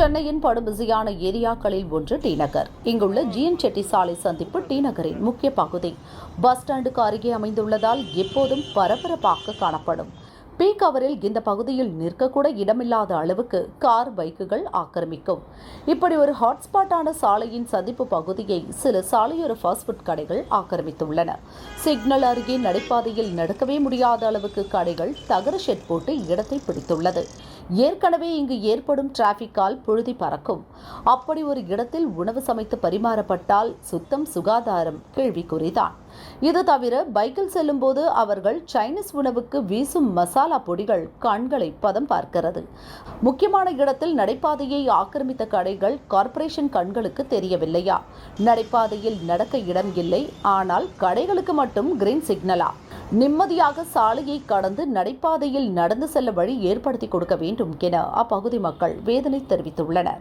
சென்னையின் படுபிசியான ஏரியாக்களில் ஒன்று டி நகர். இங்குள்ள ஜிஎன் செட்டி சாலை சந்திப்பு டி நகரின் முக்கிய பகுதி. பஸ் ஸ்டாண்டுக்கு அருகே அமைந்துள்ளதால் எப்போதும் பரபரப்பாக காணப்படும். பீக் அவரில் இந்த பகுதியில் நிற்கக்கூட இடமில்லாத அளவுக்கு கார் பைக்குகள் ஆக்கிரமிக்கும். இப்படி ஒரு ஹாட்ஸ்பாட்டான சாலையின் சந்திப்பு பகுதியை சில சாலையோர ஃபாஸ்ட் ஃபுட் கடைகள் ஆக்கிரமித்துள்ளன. சிக்னல் அருகே நடைபாதையில் நடக்கவே முடியாத அளவுக்கு கடைகள் தகர ஷெட் போட்டு இடத்தை பிடித்துள்ளது. ஏற்கனவே இங்கு ஏற்படும் டிராஃபிக்கால் புழுதி பறக்கும். அப்படி ஒரு இடத்தில் உணவு சமைத்து பரிமாறப்பட்டால் சுத்தம் சுகாதாரம் கேள்விக்குறிதான். இது தவிர பைக்கில் செல்லும்போது அவர்கள் சைனீஸ் உணவுக்கு வீசும் மசாலா பொடிகள் கண்களை பதம் பார்க்கிறது. முக்கியமான இடத்தில் நடைபாதையை ஆக்கிரமித்த கடைகள் கார்ப்பரேஷன் கண்களுக்கு தெரியவில்லையா? நடைபாதையில் நடக்க இடம் இல்லை ஆனால் கடைகளுக்கு மட்டும் கிரீன் சிக்னலா? நிம்மதியாக சாலையை கடந்து நடைபாதையில் நடந்து செல்ல வழி ஏற்படுத்தி கொடுக்க வேண்டும் என அப்பகுதி மக்கள் வேதனை தெரிவித்துள்ளனர்.